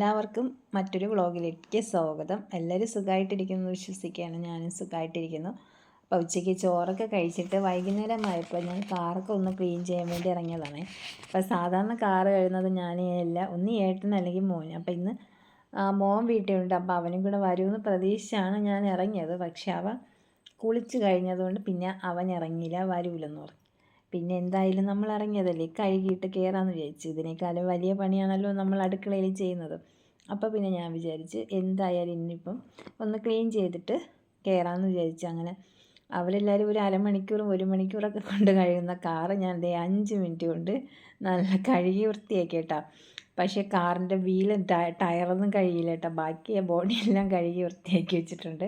എല്ലാവർക്കും മറ്റൊരു വ്ളോഗിലേക്ക് സ്വാഗതം. എല്ലാവരും സുഖമായിട്ടിരിക്കുന്നു വിശ്വസിക്കുകയാണ്. ഞാനും സുഖമായിട്ടിരിക്കുന്നു അപ്പോൾ ഉച്ചയ്ക്ക് ചോറൊക്കെ കഴിച്ചിട്ട് വൈകുന്നേരം ആയപ്പോൾ ഞാൻ കാറൊക്കെ ഒന്ന് ക്ലീൻ ചെയ്യാൻ വേണ്ടി ഇറങ്ങിയതാണ്. അപ്പോൾ സാധാരണ കാറ് കഴിയുന്നത് ഞാൻ അല്ല ഒന്ന് ഏട്ടൻ അല്ലെങ്കിൽ മോൻ. അപ്പോൾ ഇന്ന് മോൻ വീട്ടിലുണ്ട്. അപ്പോൾ അവനും കൂടെ വരുമെന്ന് പ്രതീക്ഷിച്ചാണ് ഞാൻ ഇറങ്ങിയത്. പക്ഷേ അവ കുളിച്ച് കഴിഞ്ഞതുകൊണ്ട് പിന്നെ അവൻ ഇറങ്ങിയില്ല വരൂലെന്ന് പറഞ്ഞു. പിന്നെ എന്തായാലും നമ്മൾ ഇറങ്ങിയതല്ലേ? കഴുകിയിട്ട് കയറാമെന്ന് വിചാരിച്ചു. ഇതിനേക്കാളും വലിയ പണിയാണല്ലോ നമ്മൾ അടുക്കളയിൽ ചെയ്യുന്നത്. അപ്പോൾ പിന്നെ ഞാൻ വിചാരിച്ച് എന്തായാലും ഇന്നിപ്പം ഒന്ന് ക്ലീൻ ചെയ്തിട്ട് കയറാമെന്ന് വിചാരിച്ചു അങ്ങനെ. അവരെല്ലാവരും ഒരു അരമണിക്കൂറും ഒരു മണിക്കൂറൊക്കെ കൊണ്ട് കഴിയുന്ന കാറ് ഞാൻ ദേ അഞ്ച് മിനിറ്റ് കൊണ്ട് നല്ല കഴുകി വൃത്തിയാക്കി കേട്ടോ പക്ഷേ കാറിന്റെ വീലും ടയറൊന്നും കഴുകിയില്ല കേട്ടോ ബാക്കി ബോഡിയെല്ലാം കഴുകി വൃത്തിയാക്കി വെച്ചിട്ടുണ്ട്.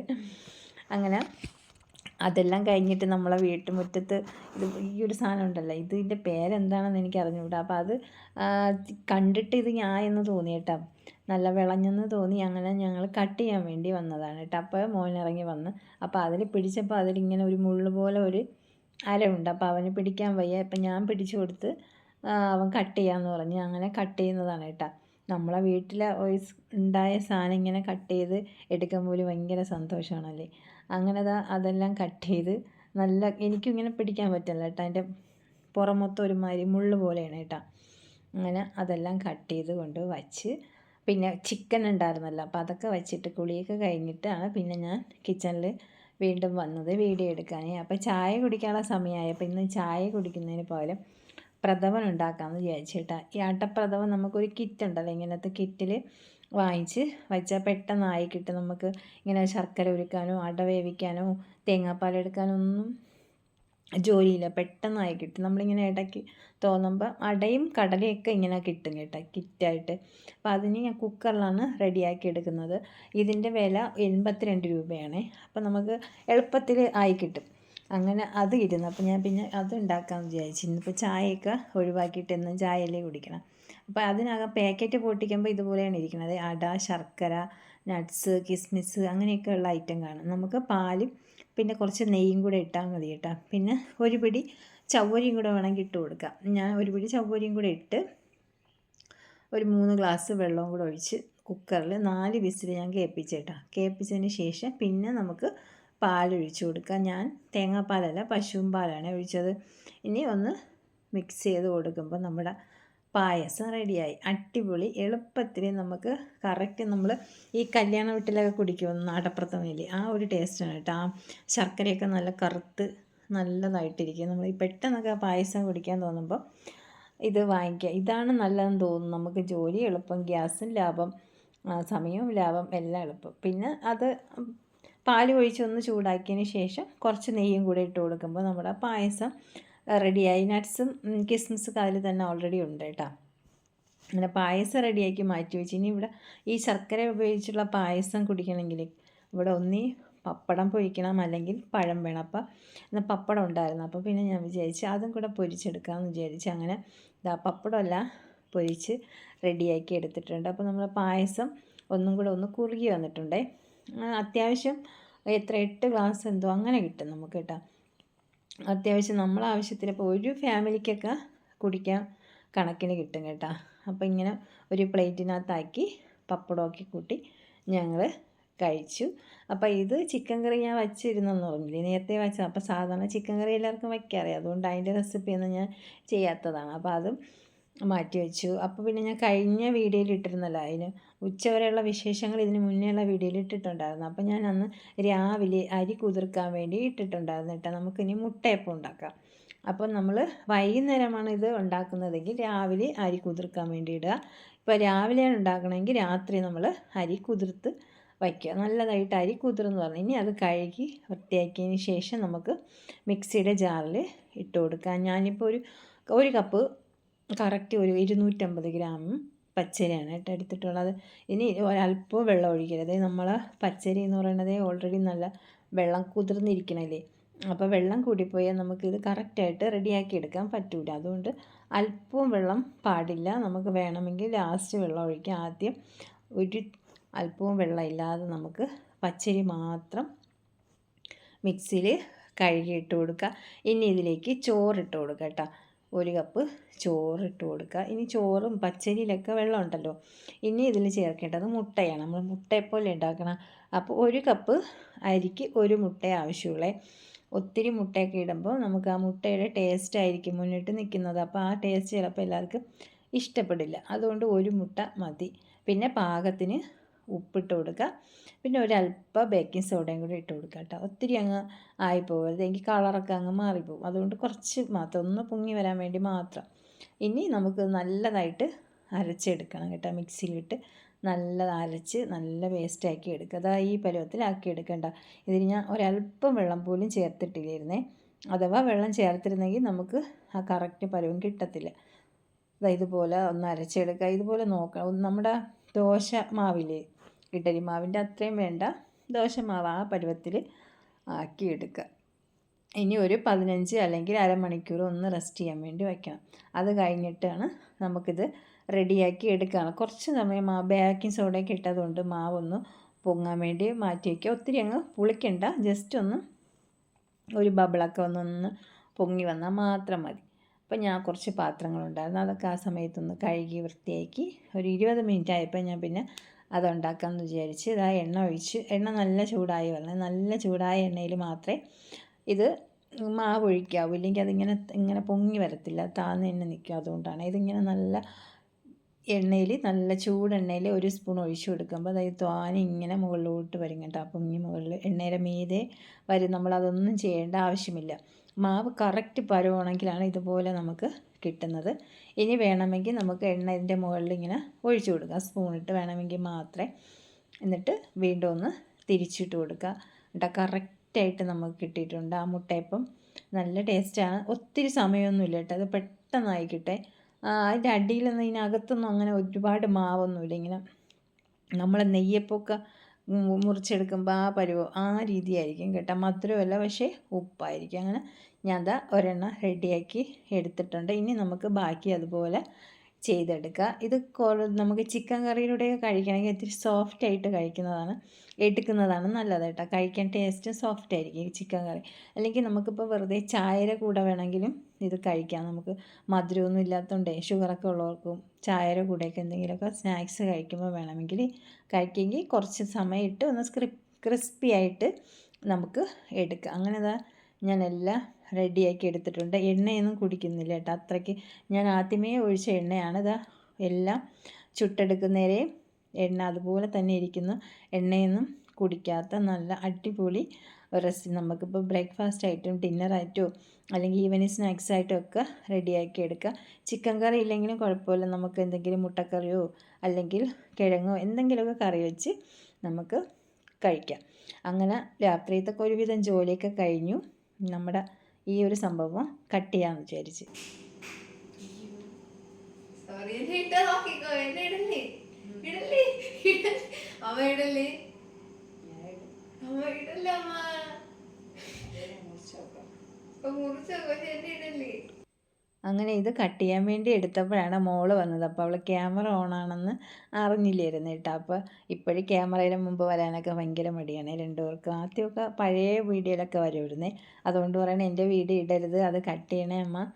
അങ്ങനെ അതെല്ലാം കഴിഞ്ഞിട്ട് നമ്മളെ വീട്ടുമുറ്റത്ത് ഇത് ഈ ഒരു സാധനം ഉണ്ടല്ലോ ഇതിന്റെ പേരെന്താണെന്ന് എനിക്ക് അറിഞ്ഞുകൂടാ അപ്പോൾ അത് കണ്ടിട്ട് ഇത് ഞാൻ എന്ന് തോന്നി കേട്ടോ നല്ല വിളഞ്ഞെന്ന് തോന്നി. അങ്ങനെ ഞങ്ങൾ കട്ട് ചെയ്യാൻ വേണ്ടി വന്നതാണ് കേട്ടോ. അപ്പോൾ മോൻ ഇറങ്ങി വന്ന്. അപ്പോൾ അതിൽ പിടിച്ചപ്പോൾ അതിലിങ്ങനെ ഒരു മുള്ളു പോലെ ഒരു അരമുണ്ട് അപ്പോൾ അവന് പിടിക്കാൻ വയ്യ. അപ്പം ഞാൻ പിടിച്ചു കൊടുത്ത് അവൻ കട്ട് ചെയ്യാമെന്ന് പറഞ്ഞ്. അങ്ങനെ കട്ട് ചെയ്യുന്നതാണ് കേട്ടോ. നമ്മളെ വീട്ടിലെ ഉണ്ടായ സാധനം ഇങ്ങനെ കട്ട് ചെയ്ത് എടുക്കുമ്പോൾ ഭയങ്കര സന്തോഷമാണല്ലേ അങ്ങനെ അതെല്ലാം കട്ട് ചെയ്ത് നല്ല എനിക്കും ഇങ്ങനെ പിടിക്കാൻ പറ്റില്ല കേട്ടോ. അതിന്റെ പുറം മൊത്തം ഒരുമാതിരി മുള്ള് പോലെയാണ് കേട്ടോ. അങ്ങനെ അതെല്ലാം കട്ട് ചെയ്ത് കൊണ്ട് വച്ച് പിന്നെ ചിക്കൻ ഉണ്ടായിരുന്നല്ലോ. അപ്പോൾ അതൊക്കെ വെച്ചിട്ട് കുളിയൊക്കെ കഴിഞ്ഞിട്ടാണ് പിന്നെ ഞാൻ കിച്ചണിൽ വീണ്ടും വന്നത് വീഡിയോ എടുക്കാൻ അപ്പോൾ ചായ കുടിക്കാനുള്ള സമയമായപ്പോൾ ഇന്ന് ചായ കുടിക്കുന്നതിന് പകരം പ്രഥമൻ ഉണ്ടാക്കാമെന്ന് വിചാരിച്ചിട്ടാ ഈ അട്ടപ്രഥമൻ നമുക്കൊരു കിറ്റ് ഉണ്ടല്ലോ. ഇങ്ങനത്തെ കിറ്റിൽ വാങ്ങിച്ച് വെച്ചാൽ പെട്ടെന്നായി കിട്ടും. നമുക്ക് ഇങ്ങനെ ശർക്കര ഉരുക്കാനോ അട വേവിക്കാനോ തേങ്ങാപ്പാലെടുക്കാനോ ഒന്നും ജോലിയില്ല. പെട്ടെന്നായി കിട്ടും. നമ്മളിങ്ങനെ ഇടയ്ക്ക് തോന്നുമ്പോൾ അടയും കടലയൊക്കെ ഇങ്ങനെ കിട്ടും കേട്ടോ കിറ്റായിട്ട്. അപ്പോൾ അതിന് ഞാൻ കുക്കറിലാണ് റെഡിയാക്കി എടുക്കുന്നത്. ഇതിന്റെ വില എൺപത്തിരണ്ട് രൂപയാണ്. അപ്പോൾ നമുക്ക് എളുപ്പത്തിൽ ആയി കിട്ടും. അങ്ങനെ അത് ഇരുന്നു. അപ്പോൾ ഞാൻ പിന്നെ അത് ഉണ്ടാക്കാമെന്ന് വിചാരിച്ചു. ഇന്നിപ്പോൾ ചായയൊക്കെ ഒഴിവാക്കിയിട്ട് എന്നും ചായയിലേ കുടിക്കണം. അപ്പോൾ അതിനകം പാക്കറ്റ് പൊട്ടിക്കുമ്പോൾ ഇതുപോലെയാണ് ഇരിക്കുന്നത് അട ശർക്കര നട്ട്സ് കിസ്മിസ് അങ്ങനെയൊക്കെയുള്ള ഐറ്റം കാണും. നമുക്ക് പാലും പിന്നെ കുറച്ച് നെയ്യും കൂടെ ഇട്ടാൽ മതി കേട്ടോ. പിന്നെ ഒരു പിടി ചവ്വരിയും കൂടെ വേണമെങ്കിൽ ഇട്ട് കൊടുക്കാം. ഞാൻ ഒരു പിടി ചവ്വരിയും കൂടെ ഇട്ട് ഒരു മൂന്ന് ഗ്ലാസ് വെള്ളവും കൂടെ ഒഴിച്ച് കുക്കറിൽ നാല് വിസിൽ ഞാൻ കേൾപ്പിച്ചേട്ടാ കേൾപ്പിച്ചതിന് ശേഷം പിന്നെ നമുക്ക് പാലൊഴിച്ച് കൊടുക്കാം. ഞാൻ തേങ്ങാപ്പാലല്ല പശുവും പാലാണ് ഒഴിച്ചത്. ഇനി ഒന്ന് മിക്സ് ചെയ്ത് കൊടുക്കുമ്പോൾ നമ്മുടെ പായസം റെഡിയായി. അടിപൊളി. എളുപ്പത്തിൽ നമുക്ക് കറക്റ്റ് നമ്മൾ ഈ കല്യാണ വീട്ടിലൊക്കെ കുടിക്കുമെന്ന് മേലി ആ ഒരു ടേസ്റ്റാണ് കേട്ടോ. ആ ശർക്കരയൊക്കെ നല്ല കറുത്ത് നല്ലതായിട്ടിരിക്കും. നമ്മൾ ഈ പെട്ടെന്നൊക്കെ പായസം കുടിക്കാൻ തോന്നുമ്പോൾ ഇത് വാങ്ങിക്കുക ഇതാണ് നല്ലതെന്ന് തോന്നുന്നു. നമുക്ക് ജോലി എളുപ്പം ഗ്യാസും ലാഭം സമയവും ലാഭം എല്ലാം എളുപ്പം. പിന്നെ അത് പാൽ ഒഴിച്ചൊന്ന് ചൂടാക്കിയതിന് ശേഷം കുറച്ച് നെയ്യും കൂടി ഇട്ട് കൊടുക്കുമ്പോൾ നമ്മുടെ പായസം റെഡിയായി. നട്ട്സും കിസ്മിസും അതിൽ തന്നെ ഓൾറെഡി ഉണ്ട് കേട്ടോ. അങ്ങനെ പായസം റെഡിയാക്കി മാറ്റി വെച്ച്. ഇനി ഇവിടെ ഈ ശർക്കര ഉപയോഗിച്ചുള്ള പായസം കുടിക്കണമെങ്കിൽ ഇവിടെ ഒന്നി പപ്പടം പൊരിക്കണം അല്ലെങ്കിൽ പഴം വേണം. അപ്പം എന്നാൽ പപ്പടം ഉണ്ടായിരുന്നു. അപ്പോൾ പിന്നെ ഞാൻ വിചാരിച്ചു അതും കൂടെ പൊരിച്ചെടുക്കാമെന്ന് വിചാരിച്ചു അങ്ങനെ ഇതാ പപ്പടമല്ല പൊരിച്ച് റെഡിയാക്കി എടുത്തിട്ടുണ്ട്. അപ്പോൾ നമ്മൾ പായസം ഒന്നും കൂടെ ഒന്ന് കുറുകി വന്നിട്ടുണ്ടേ. അത്യാവശ്യം എത്ര എട്ട് ഗ്ലാസ് എന്തോ അങ്ങനെ കിട്ടും നമുക്ക് കേട്ടോ. അത്യാവശ്യം നമ്മളെ ആവശ്യത്തിന് ഇപ്പോൾ ഒരു ഫാമിലിക്കൊക്കെ കുടിക്കാൻ കണക്കിന് കിട്ടും കേട്ടോ. അപ്പോൾ ഇങ്ങനെ ഒരു പ്ലേറ്റിനകത്താക്കി പപ്പടമൊക്കെ കൂട്ടി ഞങ്ങൾ കഴിച്ചു. അപ്പോൾ ഇത് ചിക്കൻ കറി ഞാൻ വച്ചിരുന്നെന്ന് പറഞ്ഞില്ലേ? നേരത്തെ വെച്ചത് അപ്പോൾ സാധാരണ ചിക്കൻ കറി എല്ലാവർക്കും വയ്ക്കാറിയാം. അതുകൊണ്ട് അതിന്റെ റെസിപ്പിയൊന്നും ഞാൻ ചെയ്യാത്തതാണ്. അപ്പോൾ അതും മാറ്റി വെച്ചു. അപ്പോൾ പിന്നെ ഞാൻ കഴിഞ്ഞ വീഡിയോയിൽ ഇട്ടിരുന്നല്ലോ അതിന് ഉച്ചവരെയുള്ള വിശേഷങ്ങൾ ഇതിന് മുന്നേയുള്ള വീഡിയോയിൽ ഇട്ടിട്ടുണ്ടായിരുന്നു. അപ്പോൾ ഞാൻ അന്ന് രാവിലെ അരി കുതിർക്കാൻ വേണ്ടി ഇട്ടിട്ടുണ്ടായിരുന്നു കേട്ടോ. നമുക്കിനി മുട്ടയപ്പം ഉണ്ടാക്കാം. അപ്പോൾ നമ്മൾ വൈകുന്നേരമാണ് ഇത് ഉണ്ടാക്കുന്നതെങ്കിൽ രാവിലെ അരി കുതിർക്കാൻ വേണ്ടി ഇടുക. ഇപ്പോൾ രാവിലെയാണ് ഉണ്ടാക്കണമെങ്കിൽ രാത്രി നമ്മൾ അരി കുതിർത്ത് വയ്ക്കുക. നല്ലതായിട്ട് അരി കുതിർന്ന് പറഞ്ഞു. ഇനി അത് കഴുകി വൃത്തിയാക്കിയതിന് ശേഷം നമുക്ക് മിക്സിയുടെ ജാറിൽ ഇട്ട് കൊടുക്കാം. ഞാനിപ്പോൾ ഒരു ഒരു കപ്പ് കറക്റ്റ് ഒരു ഇരുന്നൂറ്റമ്പത് ഗ്രാം പച്ചരിയാണ് കേട്ടോ എടുത്തിട്ടുള്ളത്. ഇനി ഒരല്പം വെള്ളം ഒഴിക്കരുത്. നമ്മൾ പച്ചരി എന്ന് പറയുന്നത് ഓൾറെഡി നല്ല വെള്ളം കുതിർന്നിരിക്കണല്ലേ? അപ്പോൾ വെള്ളം കൂടിപ്പോയാൽ നമുക്കിത് കറക്റ്റായിട്ട് റെഡിയാക്കി എടുക്കാൻ പറ്റൂല. അതുകൊണ്ട് അല്പവും വെള്ളം പാടില്ല. നമുക്ക് വേണമെങ്കിൽ ലാസ്റ്റ് വെള്ളം ഒഴിക്കാം. ആദ്യം ഒരു അല്പവും വെള്ളം ഇല്ലാതെ നമുക്ക് പച്ചരി മാത്രം മിക്സിയിൽ കഴുകിയിട്ട് കൊടുക്കുക. ഇനി ഇതിലേക്ക് ചോറിട്ട് കൊടുക്കുക കേട്ടോ. ഒരു കപ്പ് ചോറ് ഇട്ട് കൊടുക്കുക. ഇനി ചോറും പച്ചരിയിലൊക്കെ വെള്ളം ഉണ്ടല്ലോ. ഇനി ഇതിൽ ചേർക്കേണ്ടത് മുട്ടയാണ്. നമ്മൾ മുട്ടയെപ്പോലെ ഉണ്ടാക്കണം. അപ്പോൾ ഒരു കപ്പ് അരിക്ക് ഒരു മുട്ട ആവശ്യമുള്ളേ. ഒത്തിരി മുട്ടയൊക്കെ ഇടുമ്പോൾ നമുക്ക് ആ മുട്ടയുടെ ടേസ്റ്റ് ആയിരിക്കും മുന്നിട്ട് നിൽക്കുന്നത്. അപ്പോൾ ആ ടേസ്റ്റ് ചിലപ്പോൾ എല്ലാവർക്കും ഇഷ്ടപ്പെടില്ല. അതുകൊണ്ട് ഒരു മുട്ട മതി. പിന്നെ പാകത്തിന് ഉപ്പിട്ട് കൊടുക്കുക. പിന്നെ ഒരല്പം ബേക്കിംഗ് സോഡയും കൂടി ഇട്ട് കൊടുക്കുക കേട്ടോ. ഒത്തിരി അങ്ങ് ആയിപ്പോകരുത്. എനിക്ക് കളറൊക്കെ അങ്ങ് മാറിപ്പോകും. അതുകൊണ്ട് കുറച്ച് മാത്രം ഒന്ന് പൊങ്ങി വരാൻ വേണ്ടി മാത്രം. ഇനി നമുക്ക് നല്ലതായിട്ട് അരച്ചെടുക്കണം കേട്ടോ. മിക്സിയിലിട്ട് നല്ല അരച്ച് നല്ല വേസ്റ്റാക്കി എടുക്കുക. അതാ ഈ പരുവത്തിലാക്കി എടുക്കണ്ട. ഇതിന് ഞാൻ ഒരല്പം വെള്ളം പോലും ചേർത്തിട്ടില്ലായിരുന്നേ. അഥവാ വെള്ളം ചേർത്തിരുന്നെങ്കിൽ നമുക്ക് ആ കറക്റ്റ് പരുവം കിട്ടത്തില്ല. ഇതുപോലെ ഒന്ന് അരച്ചെടുക്കുക. ഇതുപോലെ നോക്കുക നമ്മുടെ ദോശ മാവില്ലേ? ഇഡലി മാവിന്റെ അത്രയും വേണ്ട ദോശമാവ് ആ പരുവത്തിൽ ആക്കിയെടുക്കുക. ഇനി ഒരു പതിനഞ്ച് അല്ലെങ്കിൽ അരമണിക്കൂർ ഒന്ന് റെസ്റ്റ് ചെയ്യാൻ വേണ്ടി വയ്ക്കണം. അത് കഴിഞ്ഞിട്ടാണ് നമുക്കിത് റെഡിയാക്കി എടുക്കുകയാണ് കുറച്ച് സമയം ആ ബേക്കിംഗ് സോഡയൊക്കെ ഇട്ടതുകൊണ്ട് മാവൊന്ന് പൊങ്ങാൻ വേണ്ടി മാറ്റി വയ്ക്കുക. ഒത്തിരി അങ്ങ് പുളിക്കണ്ട ജസ്റ്റ് ഒന്ന് ഒരു ബബിളൊക്കെ ഒന്നൊന്ന് പൊങ്ങി വന്നാൽ മാത്രം മതി. അപ്പോൾ ഞാൻ കുറച്ച് പാത്രങ്ങളുണ്ടായിരുന്നു. അതൊക്കെ ആ സമയത്തൊന്ന് കഴുകി വൃത്തിയാക്കി ഒരു ഇരുപത് മിനിറ്റ് ആയപ്പോൾ ഞാൻ പിന്നെ അതുണ്ടാക്കാമെന്ന് വിചാരിച്ച് ഇതാ എണ്ണ ഒഴിച്ച് എണ്ണ നല്ല ചൂടായി വരണം നല്ല ചൂടായ എണ്ണയിൽ മാത്രമേ ഇത് മാവ് ഒഴിക്കാവൂ. ഇല്ലെങ്കിൽ അതിങ്ങനെ ഇങ്ങനെ പൊങ്ങി വരത്തില്ല. താന്ന് എണ്ണ നിൽക്കും. അതുകൊണ്ടാണ് ഇതിങ്ങനെ നല്ല എണ്ണയിൽ നല്ല ചൂടെണ്ണയിൽ ഒരു സ്പൂൺ ഒഴിച്ചു കൊടുക്കുമ്പോൾ അതായത് തോനെ ഇങ്ങനെ മുകളിലോട്ട് വരും കേട്ടോ. പൊങ്ങി മുകളിൽ എണ്ണയുടെ മീതെ വരും. നമ്മളതൊന്നും ചെയ്യേണ്ട ആവശ്യമില്ല. മാവ് കറക്റ്റ് പരുവാണെങ്കിലാണ് ഇതുപോലെ നമുക്ക് കിട്ടുന്നത്. ഇനി വേണമെങ്കിൽ നമുക്ക് എണ്ണ ഇതിന്റെ മുകളിൽ ഇങ്ങനെ ഒഴിച്ചു കൊടുക്കുക സ്പൂണിട്ട് വേണമെങ്കിൽ മാത്രമേ എന്നിട്ട് വീണ്ടും ഒന്ന് തിരിച്ചിട്ട് കൊടുക്കുക. എന്നിട്ട് കറക്റ്റായിട്ട് നമുക്ക് കിട്ടിയിട്ടുണ്ട് ആ മുട്ടയപ്പം. നല്ല ടേസ്റ്റാണ് ഒത്തിരി സമയമൊന്നുമില്ല കേട്ടോ. അത് പെട്ടെന്നായി കിട്ടേ അതിന്റെ അടിയിലൊന്നും ഇതിനകത്തൊന്നും അങ്ങനെ ഒരുപാട് മാവൊന്നുമില്ല. ഇങ്ങനെ നമ്മളെ നെയ്യപ്പൊക്കെ മുറിച്ചെടുക്കുമ്പോൾ ആ പരുവം ആ രീതിയായിരിക്കും കേട്ടോ. മധുരമല്ല പക്ഷേ ഉപ്പായിരിക്കും. അങ്ങനെ ഞാൻ ദാ ഒരെണ്ണം റെഡിയാക്കി എടുത്തിട്ടുണ്ട്. ഇനി നമുക്ക് ബാക്കി അതുപോലെ ചെയ്തെടുക്കുക. ഇത് നമുക്ക് ചിക്കൻ കറിയിലൂടെ കഴിക്കണമെങ്കിൽ ഇത്തിരി സോഫ്റ്റ് ആയിട്ട് കഴിക്കുന്നതാണ് എടുക്കുന്നതാണ് നല്ലത് കേട്ടോ. കഴിക്കാൻ ടേസ്റ്റ് സോഫ്റ്റ് ആയിരിക്കും ചിക്കൻ കറി. അല്ലെങ്കിൽ നമുക്കിപ്പോൾ വെറുതെ ചായയുടെ കൂടെ വേണമെങ്കിലും ഇത് കഴിക്കാം. നമുക്ക് മധുരമൊന്നും ഇല്ലാത്തതുകൊണ്ടേ ഷുഗറൊക്കെ ഉള്ളവർക്കും ചായയുടെ കൂടെയൊക്കെ എന്തെങ്കിലുമൊക്കെ സ്നാക്സ് കഴിക്കുമ്പോൾ വേണമെങ്കിൽ കഴിക്കുമെങ്കിൽ കുറച്ച് സമയം ഇട്ട് ഒന്ന് സ്ക്രിപ് ക്രിസ്പി ആയിട്ട് നമുക്ക് എടുക്കാം അങ്ങനെ ഞാൻ എല്ലാം റെഡിയാക്കി എടുത്തിട്ടുണ്ട്. എണ്ണയൊന്നും കുടിക്കുന്നില്ല കേട്ടോ. അത്രയ്ക്ക് ഞാൻ ആദ്യമേ ഒഴിച്ച എണ്ണയാണ്. ഇതാ എല്ലാം ചുട്ടെടുക്കുന്നേരെ എണ്ണ അതുപോലെ തന്നെ ഇരിക്കുന്നു. എണ്ണയൊന്നും കുടിക്കാത്ത നല്ല അടിപൊളി റെസിപ്പി നമുക്കിപ്പോൾ ബ്രേക്ക്ഫാസ്റ്റ് ആയിട്ടും ഡിന്നറായിട്ടോ അല്ലെങ്കിൽ ഈവനിങ് സ്നാക്സ് ആയിട്ടും ഒക്കെ റെഡിയാക്കി എടുക്കുക. ചിക്കൻ കറി ഇല്ലെങ്കിലും കുഴപ്പമില്ല. നമുക്ക് എന്തെങ്കിലും മുട്ടക്കറിയോ അല്ലെങ്കിൽ കിഴങ്ങോ എന്തെങ്കിലുമൊക്കെ കറി വെച്ച് നമുക്ക് കഴിക്കാം. അങ്ങനെ രാത്രിയത്തൊക്കെ ഒരുവിധം ജോലിയൊക്കെ കഴിഞ്ഞു. നമ്മുടെ ഈ ഒരു സംഭവം കട്ട് ചെയ്യാമെന്ന് വിചാരിച്ച്. അങ്ങനെ ഇത് കട്ട് ചെയ്യാൻ വേണ്ടി എടുത്തപ്പോഴാണ് മോൾ വന്നത്. അപ്പോൾ അവൾ ക്യാമറ ഓൺ ആണെന്ന് അറിഞ്ഞില്ലായിരുന്നു കേട്ടോ. അപ്പോൾ ഇപ്പോഴും ക്യാമറയുടെ മുമ്പ് വരാനൊക്കെ ഭയങ്കര മടിയാണ്. രണ്ടുപേർക്കും ആദ്യമൊക്കെ പഴയ വീഡിയോയിലൊക്കെ വരുമായിരുന്നേ. അതുകൊണ്ട് പറയണേ എന്റെ വീഡിയോ ഇടരുത് അത് കട്ട് ചെയ്യണേ അമ്മ.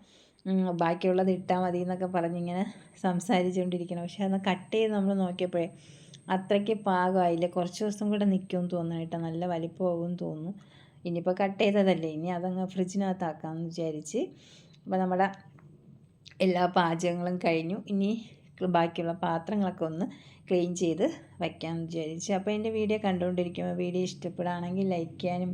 ബാക്കിയുള്ളത് ഇട്ടാൽ മതി എന്നൊക്കെ പറഞ്ഞിങ്ങനെ സംസാരിച്ചുകൊണ്ടിരിക്കണം. പക്ഷെ അന്ന് കട്ട് ചെയ്ത് നമ്മൾ നോക്കിയപ്പോഴേ അത്രയ്ക്ക് പാകമായില്ല. കുറച്ച് ദിവസം കൂടെ നിൽക്കുമെന്ന് തോന്നുന്നു കേട്ടോ. നല്ല വലിപ്പമാകും തോന്നുന്നു. ഇനിയിപ്പോൾ കട്ട് ചെയ്തതല്ലേ? ഇനി അതങ്ങ് ഫ്രിഡ്ജിനകത്താക്കാമെന്ന് വിചാരിച്ച്. അപ്പോൾ നമ്മുടെ എല്ലാ പാചകങ്ങളും കഴിഞ്ഞു. ഇനി ബാക്കിയുള്ള പാത്രങ്ങളൊക്കെ ഒന്ന് ക്ലീൻ ചെയ്ത് വയ്ക്കാമെന്ന് വിചാരിച്ചു. അപ്പോൾ എന്റെ വീഡിയോ കണ്ടുകൊണ്ടിരിക്കുമ്പോൾ വീഡിയോ ഇഷ്ടപ്പെടുകയാണെങ്കിൽ ലൈക്ക് ചെയ്യാനും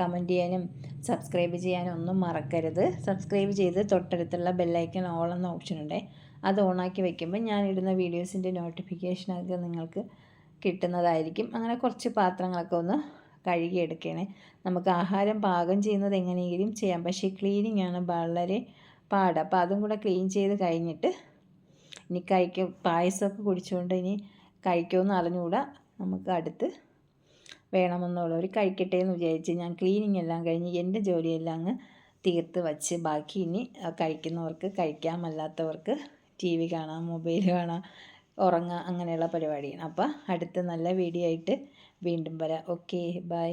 കമന്റ് ചെയ്യാനും സബ്സ്ക്രൈബ് ചെയ്യാനും ഒന്നും മറക്കരുത്. സബ്സ്ക്രൈബ് ചെയ്ത് തൊട്ടടുത്തുള്ള ബെല്ലൈക്കൺ ഓൾ എന്ന ഓപ്ഷൻ ഉണ്ട് അത് ഓണാക്കി വയ്ക്കുമ്പോൾ ഞാൻ ഇടുന്ന വീഡിയോസിന്റെ നോട്ടിഫിക്കേഷനൊക്കെ നിങ്ങൾക്ക് കിട്ടുന്നതായിരിക്കും. അങ്ങനെ കുറച്ച് പാത്രങ്ങളൊക്കെ ഒന്ന് കഴുകിയെടുക്കണേ. നമുക്ക് ആഹാരം പാകം ചെയ്യുന്നത് എങ്ങനെയെങ്കിലും ചെയ്യാം. പക്ഷേ ക്ലീനിങ് ആണ് വളരെ പാട്. അപ്പോൾ അതും കൂടെ ക്ലീൻ ചെയ്ത് കഴിഞ്ഞിട്ട് ഇനി കഴിക്കും പായസമൊക്കെ കുടിച്ചുകൊണ്ട് ഇനി കഴിക്കുമെന്ന് അറിഞ്ഞുകൂടാ. നമുക്ക് അടുത്ത് വേണമെന്നുള്ളവർ കഴിക്കട്ടെ എന്ന് വിചാരിച്ച് ഞാൻ ക്ലീനിങ് എല്ലാം കഴിഞ്ഞ് എന്റെ ജോലിയെല്ലാം അങ്ങ് തീർത്ത് വച്ച് ബാക്കി ഇനി കഴിക്കുന്നവർക്ക് കഴിക്കാമല്ലാത്തവർക്ക് ടി വി കാണാം മൊബൈൽ കാണാം ഉറങ്ങാം അങ്ങനെയുള്ള പരിപാടിയാണ്. അപ്പോൾ അടുത്ത നല്ല വീഡിയോ ആയിട്ട് വീണ്ടും വരാം. Okay bye